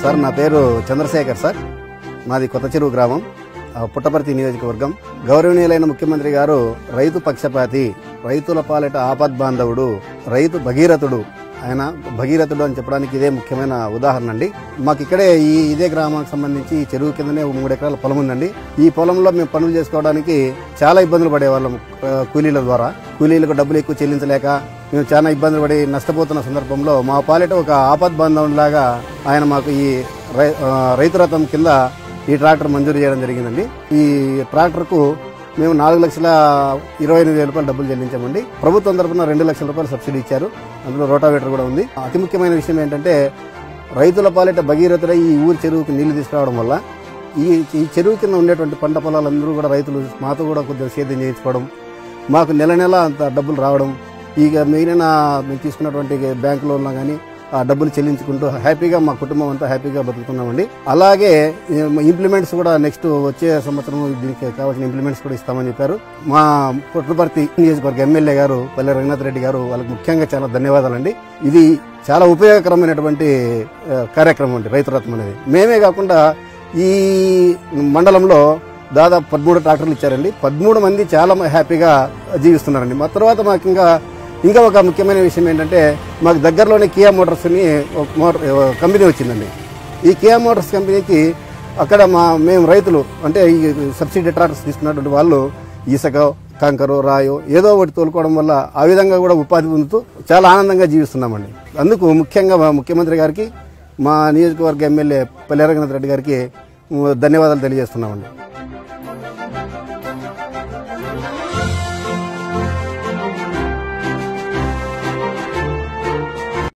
Sir నా పేరు Chandrasekhar sir. మాది కొత్త చెరువు గ్రామం పుట్టపర్తి నియోజకవర్గం. గౌరవనీయులైన ముఖ్యమంత్రి గారు రైతు పక్షపాతి రైతుల పాలిట ఆపద్ బాంధవుడు రైతు భగీరథుడు. ఆయన భగీరథుడు అని చెప్పడానికి ఇదే ముఖ్యమైన ఉదాహరణ అండి. మాకు ఇక్కడే ఈ ఇదే గ్రామానికి సంబంధించి ఈ చెరువు కిందనే ఒక మూడు ఎకరాల పొలం ఉందండి. ఈ పొలంలో మేము పనులు చేసుకోవడానికి చాలా ఇబ్బందులు పడేవాళ్ళం కూలీల ద్వారా. కూలీలకు డబ్బులు ఎక్కువ చెల్లించలేక మేము చాలా ఇబ్బందులు పడి నష్టపోతున్న సందర్భంలో మా పాలిట ఒక ఆపద్ లాగా ఆయన మాకు ఈ రై- రైతు రథం కింద ఈ ట్రాక్టర్ మంజూరు చేయడం జరిగిందండి. ఈ ట్రాక్టర్కు మేము నాలుగు లక్షల ఇరవై ఎనిమిది వేల రూపాయలు డబ్బులు చెల్లించామండి. ప్రభుత్వం తరఫున రెండు లక్షల రూపాయలు సబ్సిడీ ఇచ్చారు. అందులో రోటావేటర్ కూడా ఉంది. అతి ముఖ్యమైన విషయం ఏంటంటే రైతుల పాలిట భగీరథుడై ఈ ఊరి చెరువుకి నీళ్ళు తీసుకురావడం వల్ల ఈ ఈ చెరువు కింద ఉండేటువంటి పంట పొలాలందరూ కూడా రైతులు మాతో కూడా కొద్దిగా సేద్యం చేయించుకోవడం మాకు నెల నెల అంత డబ్బులు రావడం ఇక మిగిలిన మేము తీసుకున్నటువంటి బ్యాంక్ లోన్లో కానీ ఆ డబ్బులు చెల్లించుకుంటూ హ్యాపీగా మా కుటుంబం అంతా హ్యాపీగా బతుకుతున్నామండి. అలాగే ఇంప్లిమెంట్స్ కూడా నెక్స్ట్ వచ్చే సంవత్సరం దీనికి కావాల్సిన ఇంప్లిమెంట్స్ కూడా ఇస్తామని చెప్పారు. మా పుట్టపర్తి నియోజకవర్గ ఎమ్మెల్యే గారు పల్లె రఘునాథ్ రెడ్డి గారు వాళ్ళకి ముఖ్యంగా చాలా ధన్యవాదాలండి. ఇది చాలా ఉపయోగకరమైనటువంటి కార్యక్రమం అండి రైతు అనేది. మేమే కాకుండా ఈ మండలంలో దాదాపు పదమూడు ట్రాక్టర్లు ఇచ్చారండి. పదమూడు మంది చాలా హ్యాపీగా జీవిస్తున్నారండి. మా తర్వాత మాకు ఇంకా ఇంకా ఒక ముఖ్యమైన విషయం ఏంటంటే మాకు దగ్గరలోనే కియా మోటార్స్ అని ఒక మోటార్ కంపెనీ వచ్చిందండి. ఈ కియా మోటార్స్ కంపెనీకి అక్కడ మా మేము రైతులు అంటే ఈ సబ్సిడీ ట్రాక్టర్స్ తీసుకున్నటువంటి వాళ్ళు ఇసుక కంకరు రాయో ఏదో ఒకటి తోలుకోవడం వల్ల ఆ విధంగా కూడా ఉపాధి పొందుతూ చాలా ఆనందంగా జీవిస్తున్నామండి. అందుకు ముఖ్యంగా మా ముఖ్యమంత్రి గారికి మా నియోజకవర్గ ఎమ్మెల్యే పల్లెరంగనాథ్ రెడ్డి గారికి ధన్యవాదాలు తెలియజేస్తున్నామండి.